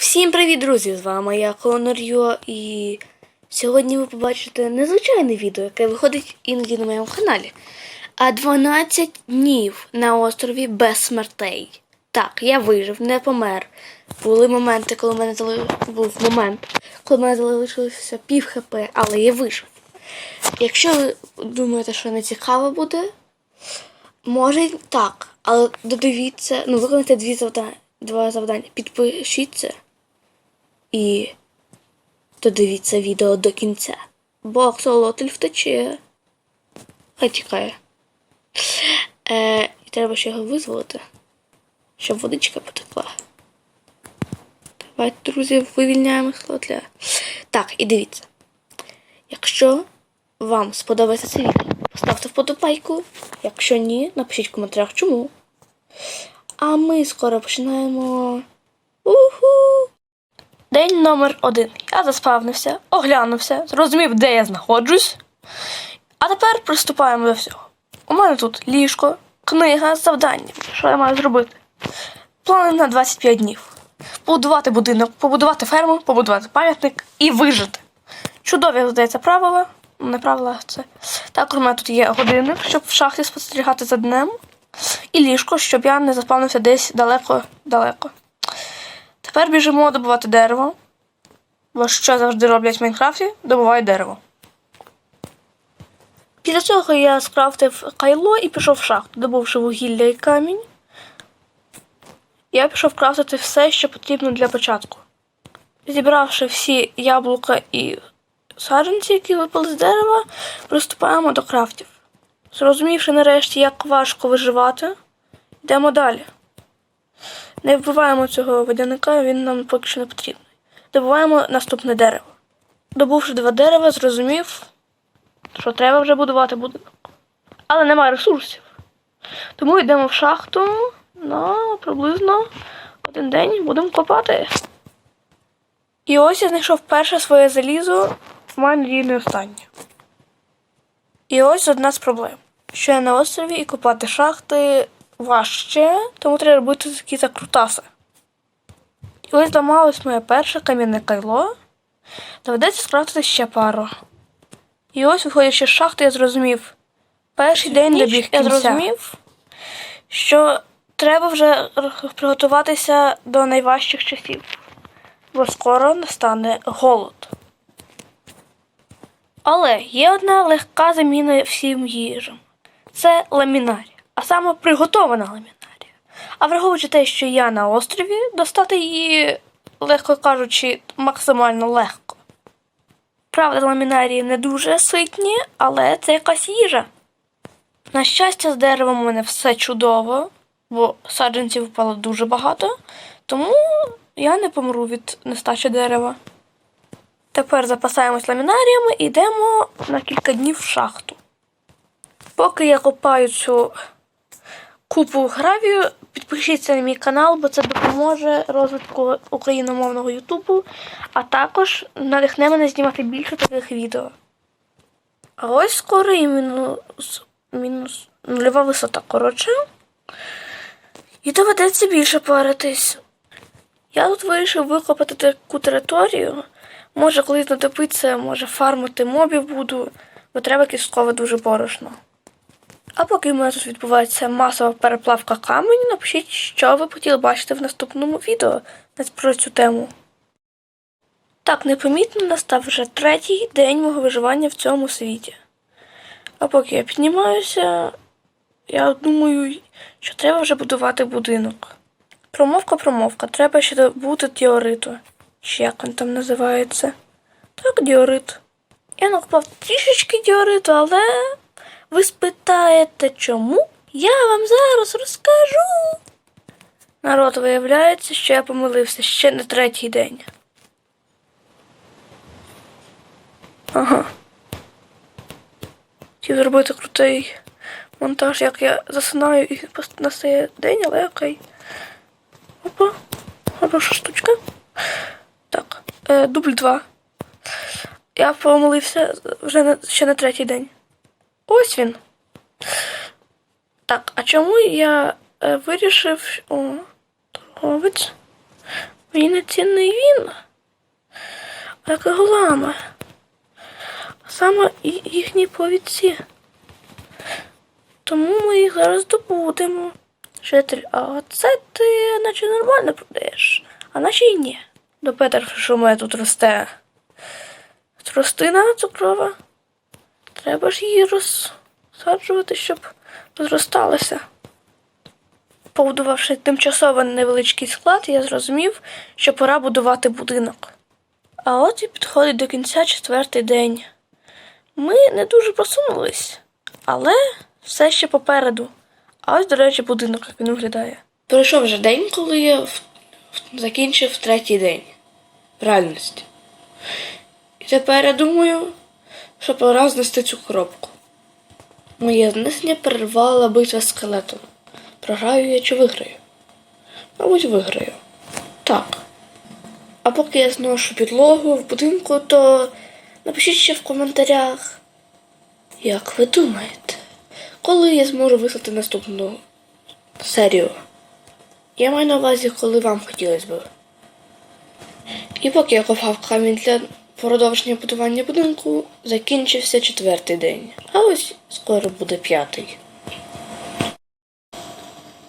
Всім привіт, друзі! З вами я Конор Йо, і сьогодні ви побачите незвичайне відео, яке виходить іноді на моєму каналі. А 12 днів на острові без смертей. Так, я вижив, не помер. Були моменти, коли мене зали... був момент, коли мене залишилося пів хп, але я вижив. Якщо ви думаєте, що не цікаво буде, може так, але додивіться, ну виконайте дві завдання, два завдання. Підпишіться і додивіться відео до кінця. Бо аксолотль втече. Хай тікає. Е, і треба ще його визволити, щоб водичка потекла. Давайте, друзі, вивільняємо слотля. Так, і дивіться. Якщо вам сподобається це відео, поставте вподобайку. Якщо ні, напишіть в коментарях чому. А ми скоро починаємо. Уху! День номер один. Я заспавнився, оглянувся, зрозумів, де я знаходжусь. А тепер приступаємо до всього. У мене тут ліжко, книга з завданням. Що я маю зробити? Плани на 25 днів. Побудувати будинок, побудувати ферму, побудувати пам'ятник і вижити. Чудові, здається, правила. Не правила це. Також у мене тут є годинник, щоб в шахті спостерігати за днем. І ліжко, щоб я не заспавнився десь далеко-далеко. Тепер біжимо добувати дерево. Бо що завжди роблять в Майнкрафті? Добувають дерево. Після цього я скрафтив кайло і пішов в шахту, добувши вугілля і камінь. Я пішов крафтити все, що потрібно для початку. Зібравши всі яблука і саджанці, які випали з дерева, приступаємо до крафтів. Зрозумівши нарешті, як важко виживати, йдемо далі. Не вбиваємо цього водяника, він нам поки що не потрібний. Добуваємо наступне дерево. Добувши два дерева, зрозумів, що треба вже будувати будинок. Але немає ресурсів. Тому йдемо в шахту на приблизно один день будемо копати. І ось я знайшов перше своє залізо, в мене не останнє. І ось одна з проблем. Що я на острові і копати шахти важче, тому треба робити такі закрутаси. І ось зламалось моє перше кам'яне кайло. Доведеться скрафтити ще пару. І ось, виходячи з шахти, я зрозумів. Перший день добіг кінця. Я зрозумів, що треба вже приготуватися до найважчих часів, бо скоро настане голод. Але є одна легка заміна всім їжам. Це ламінарія, а саме приготована ламінарія. А враховуючи те, що я на острові, достати її, легко кажучи, максимально легко. Правда, ламінарії не дуже ситні, але це якась їжа. На щастя, з деревом у мене все чудово, бо саджанців впало дуже багато, тому я не помру від нестачі дерева. Тепер запасаємось ламінаріями і йдемо на кілька днів в шахту. Поки я копаю цю купу гравію, підпишіться на мій канал, бо це допоможе розвитку україномовного Ютубу, а також надихне мене знімати більше таких відео. А ось скоро і мінус, мінус нульова висота, коротше. І доведеться більше паритись. Я тут вирішив викопати таку територію. Може, коли знадобиться, може фармити мобів буду, бо треба кісткове дуже борошно. А поки в мене тут відбувається масова переплавка каменю, напишіть, що ви хотіли бачити в наступному відео про цю тему. Так, непомітно настав вже третій день мого виживання в цьому світі. А поки я піднімаюся, я думаю, що треба вже будувати будинок. Промовка, промовка, треба ще добути діориту. Чи як він там називається? Так, діорит. Я накопав трішечки діориту, але ви спитаєте чому? Я вам зараз розкажу. Народ виявляється, що я помилився ще на третій день. Ага. Хотів зробити крутий монтаж, як я засинаю і настає день, але окей. Опа, хороша штучка. Так, е, дубль 2. Я помилився вже на, ще на третій день. Ось він. Так, а чому я е, вирішив. О, торговець. Мені не цінний він, а лама. Саме їхні повідці. Тому ми їх зараз добудемо. Житель, а це ти наче нормально продаєш, а наче й ні. До Петер, що у мене тут росте. Тростина цукрова. Треба ж її розсаджувати, щоб розросталася. Побудувавши тимчасово невеличкий склад, я зрозумів, що пора будувати будинок. А от і підходить до кінця четвертий день. Ми не дуже просунулись, але все ще попереду. А ось, до речі, будинок, як він виглядає. Пройшов вже день, коли я в- в- закінчив третій день. Реальність. І тепер я думаю, що пора знести цю коробку. Моє знесення перервала битва з скелетом. Програю я чи виграю? Мабуть, виграю. Так. А поки я зношу підлогу в будинку, то напишіть ще в коментарях, як ви думаєте, коли я зможу вислати наступну серію. Я маю на увазі, коли вам хотілося б. І поки я копав камінь для продовження будування будинку, закінчився четвертий день. А ось скоро буде п'ятий.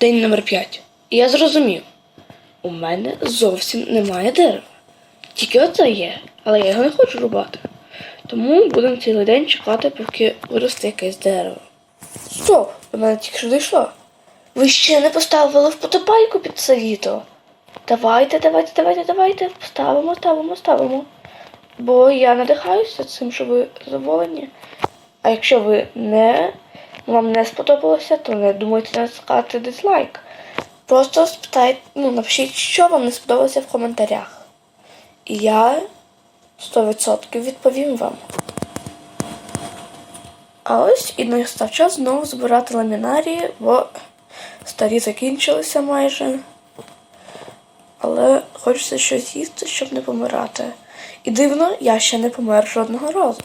День номер 5. І я зрозумів. У мене зовсім немає дерева. Тільки оце є, але я його не хочу рубати. Тому будемо цілий день чекати, поки виросте якесь дерево. Стоп! До мене тільки що дійшло. Ви ще не поставили вподобайку під це відео. Давайте, давайте, давайте, давайте. Ставимо, ставимо, ставимо. Бо я надихаюся цим, що ви задоволені. А якщо ви не вам не сподобалося, то не думайте натискати дизлайк. Просто спитайте, ну, напишіть, що вам не сподобалося в коментарях. І я 100% відповім вам. А ось і настав час знову збирати ламінарії, бо старі закінчилися майже. Але хочеться щось їсти, щоб не помирати. І дивно, я ще не помер жодного разу.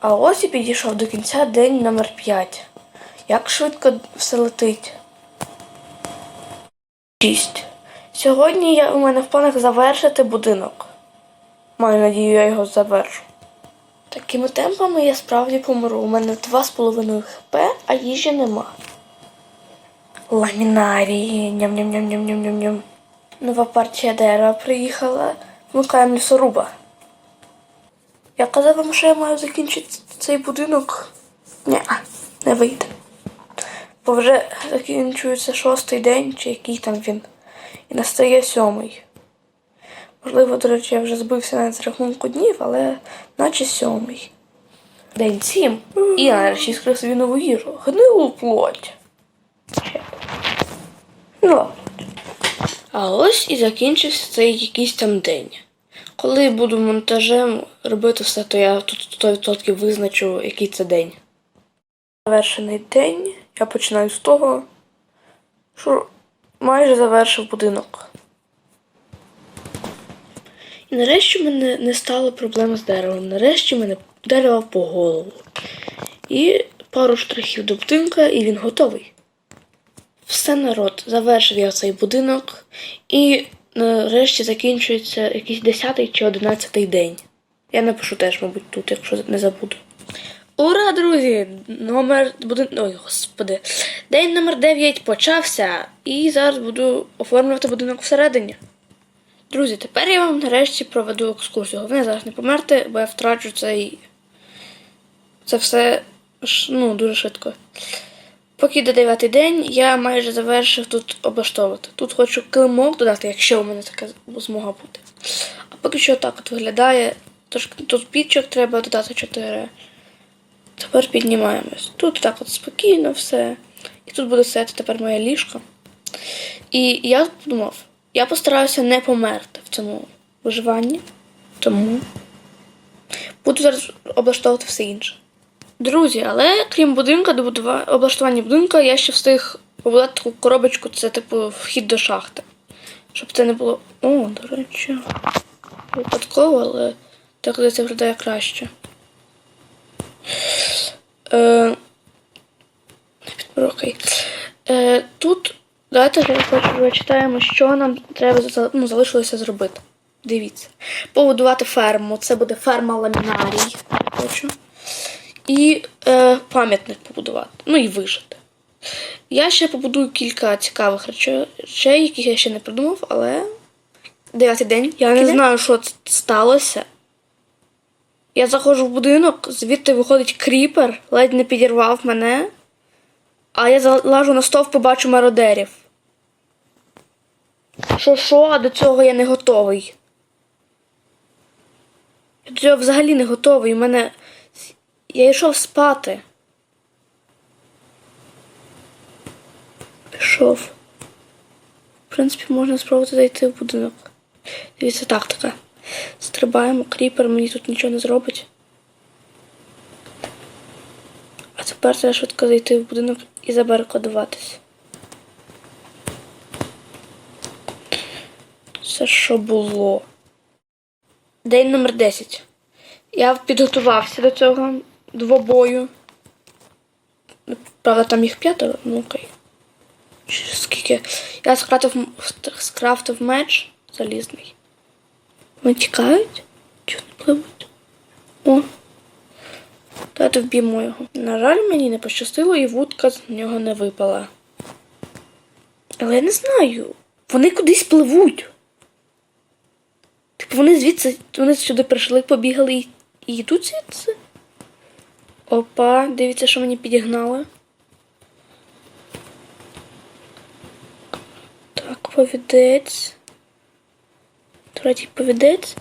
А ось і підійшов до кінця день номер 5. Як швидко все летить. 6. Сьогодні я, у мене в планах завершити будинок. Маю надію, я його завершу. Такими темпами я справді помру. У мене 2,5 хп, а їжі нема. Ламінарії. Ням-ням-ням-ням-ням-ням. Нова партія дерева приїхала. Вмикаємо лісоруба. Я казав вам, що я маю закінчити цей будинок. Ні, не вийде. Бо вже закінчується шостий день, чи який там він. І настає сьомий. Можливо, до речі, я вже збився з рахунку днів, але наче сьомий. День сім. І я нарешті скрив собі нову їжу. Гнилу плоть. Ну. А ось і закінчився цей якийсь там день. Коли буду монтажем робити все, то я тут 100% визначу, який це день. Завершений день. Я починаю з того, що майже завершив будинок. І нарешті в мене не стало проблем з деревом. Нарешті в мене дерево по голову. І пару штрихів до будинка, і він готовий. Все народ, завершив я цей будинок, і нарешті закінчується якийсь 10 чи 11 день. Я напишу теж, мабуть, тут, якщо не забуду. Ура, друзі! Номер будин... Ой, господи. День номер 9 почався, і зараз буду оформлювати будинок всередині. Друзі, тепер я вам нарешті проведу екскурсію. Головне зараз не померти, бо я втрачу цей. Це все ну, дуже швидко. Поки йде дев'ятий день, я майже завершив тут облаштовувати. Тут хочу килимок додати, якщо у мене така змога бути. А поки що так от виглядає. Трошки тут пічок треба додати 4. Тепер піднімаємось. Тут так от спокійно все. І тут буде стояти тепер моє ліжко. І я подумав, я постараюся не померти в цьому виживанні. Тому буду зараз облаштовувати все інше. Друзі, але крім будинка, до облаштування будинка, я ще встиг побудувати таку коробочку, це типу вхід до шахти. Щоб це не було. О, до речі. Випадково, але так це виглядає краще. Е, окей. Е, тут Давайте прочитаємо, що нам треба ну, залишилося зробити. Дивіться. Побудувати ферму. Це буде ферма ламінарій. Хочу. І е, пам'ятник побудувати. Ну і вижити. Я ще побудую кілька цікавих речей, яких я ще не придумав, але дев'ятий день. Я не знаю, що це сталося. Я заходжу в будинок, звідти виходить кріпер, ледь не підірвав мене. А я залажу на стовп, побачу мародерів. Що що, а до цього я не готовий. Я до цього взагалі не готовий. У мене. Я йшов спати. Пішов. В принципі, можна спробувати зайти в будинок. Дивіться, тактика. Стрибаємо, кріпер мені тут нічого не зробить. А тепер треба швидко зайти в будинок і забарикадуватись. Це що було? День номер 10. Я підготувався до цього двобою. Правда, там їх п'ятеро, ну окей. Скільки? Я скрафтив, скрафтив меч залізний. Вони тікають? Чи вони пливуть? О. Давайте вб'ємо його. На жаль, мені не пощастило, і вудка з нього не випала. Але я не знаю. Вони кудись пливуть. Типу вони звідси, вони сюди прийшли, побігали і йдуть звідси. Опа, дивіться, що мені підігнали. Так, повідець. Третій повідець.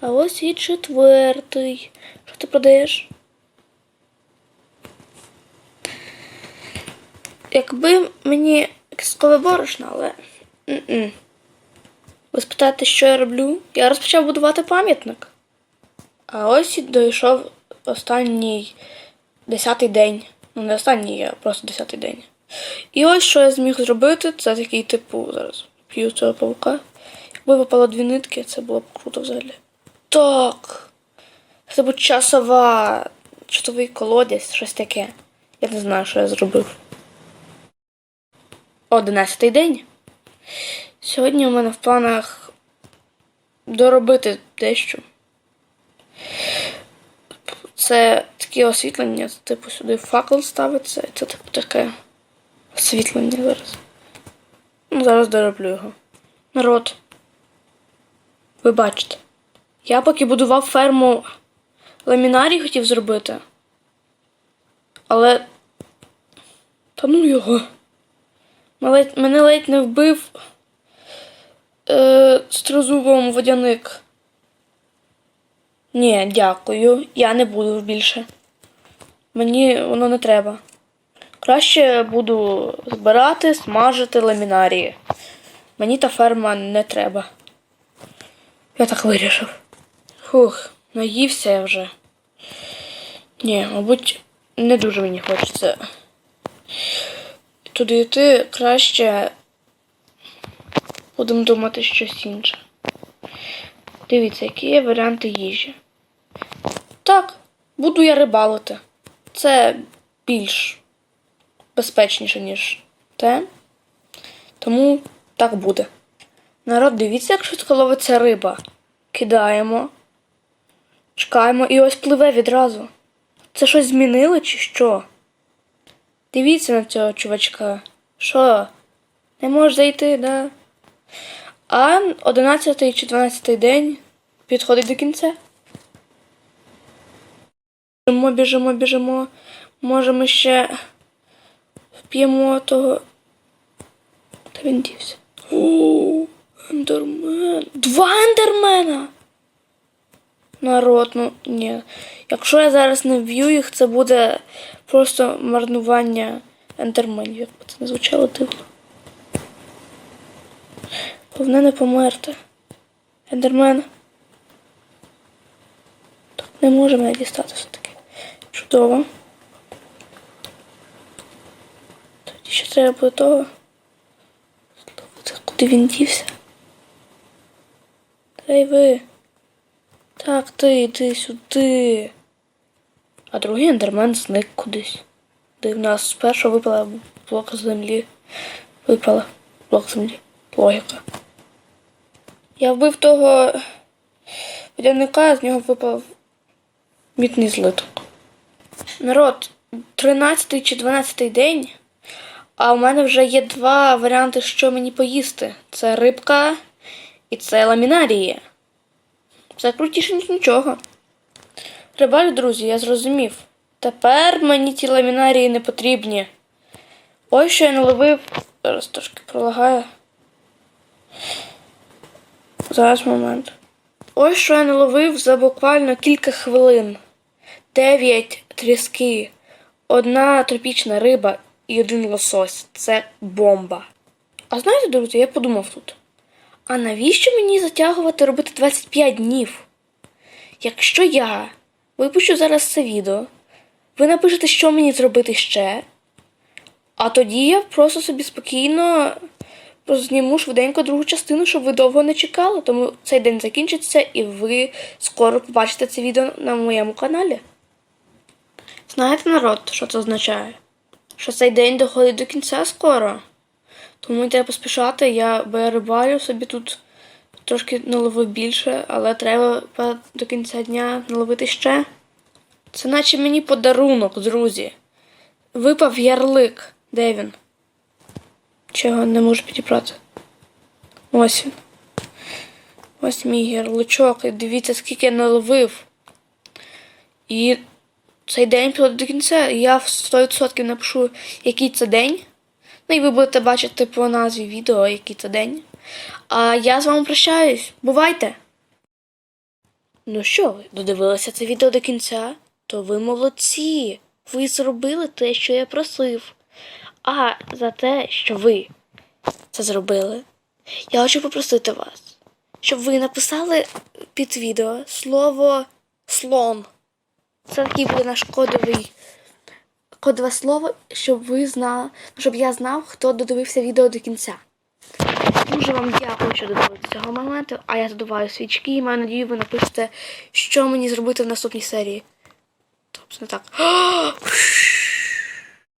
А ось і четвертий. Що ти продаєш? Якби мені кісткове борошно, але. м-м. Ви спитаєте, що я роблю? Я розпочав будувати пам'ятник. А ось і дійшов останній десятий день. Ну, не останній, а просто десятий день. І ось що я зміг зробити, це такий типу зараз п'ю цього павука. Якби випало дві нитки, це було б круто взагалі. Так. Це буде часова, часовий колодязь, щось таке. Я не знаю, що я зробив. Одинадцятий день. Сьогодні у мене в планах доробити дещо. Це таке освітлення, типу сюди факел ставиться, і це типу таке освітлення зараз. Ну, зараз дороблю його. Народ. Ви бачите. Я поки будував ферму ламінарій хотів зробити. Але. Та ну його. Мене ледь не вбив е, строзубом водяник. Ні, дякую. Я не буду більше. Мені воно не треба. Краще буду збирати, смажити ламінарії. Мені та ферма не треба. Я так вирішив. Фух, наївся я вже. Ні, мабуть, не дуже мені хочеться. Туди йти краще будемо думати щось інше. Дивіться, які є варіанти їжі. Так, буду я рибалити. Це більш безпечніше, ніж те. Тому так буде. Народ, дивіться, як швидко ловиться риба. Кидаємо. Чекаємо і ось пливе відразу. Це щось змінили чи що? Дивіться на цього чувачка. Що? Не можеш зайти, да? А 11 чи 12 день підходить до кінця. Біжимо, біжимо, біжимо. Може ми ще вп'ємо того. Та він дівся. О, ендермен. Два ендермена! Народ, ну ні. Якщо я зараз не вб'ю їх, це буде просто марнування ендерменів, як би це не звучало дивно. Головне не померти. Ендермен. Так, не може мене дістати все-таки. Чудово. Тоді ще треба буде того. Куди він дівся? Та й ви. Так, ти йди сюди. А другий ендермен зник кудись. Де в нас спершу випала блок землі. Випала. блок землі. Логіка. Я вбив того водяника, з нього випав мітний злиток. Народ, 13 чи 12 день, а у мене вже є два варіанти, що мені поїсти. Це рибка і це ламінарії. Це крутіше, ніж нічого. Рибалю, друзі, я зрозумів. Тепер мені ті ламінарії не потрібні. Ось що я наловив. Зараз трошки пролагаю. Зараз момент. Ось що я наловив за буквально кілька хвилин. Дев'ять тріски, одна тропічна риба і один лосось. Це бомба. А знаєте, друзі, я подумав тут. А навіщо мені затягувати робити 25 днів? Якщо я випущу зараз це відео, ви напишете, що мені зробити ще, а тоді я просто собі спокійно зніму швиденько другу частину, щоб ви довго не чекали. Тому цей день закінчиться і ви скоро побачите це відео на моєму каналі. Знаєте, народ, що це означає? Що цей день доходить до кінця скоро. Тому треба поспішати, я рибалю собі тут трошки наловив більше, але треба до кінця дня наловити ще. Це наче мені подарунок, друзі. Випав ярлик. Де він? Чого не можу підібрати? Ось він. Ось мій ярличок. І дивіться, скільки я наловив. І цей день підходить до кінця. і Я в 100% напишу, який це день. Ну і ви будете бачити по назві відео, який це день. А я з вами прощаюсь. Бувайте! Ну що ви, додивилися це відео до кінця? То ви молодці! Ви зробили те, що я просив. А за те, що ви це зробили, я хочу попросити вас, щоб ви написали під відео слово слон. Це такий буде наш кодовий кодове слово, щоб ви знали, щоб я знав, хто додивився відео до кінця. Дуже вам дякую, що додивилися цього моменту, а я задуваю свічки і маю надію, ви напишете, що мені зробити в наступній серії. Тобто не так.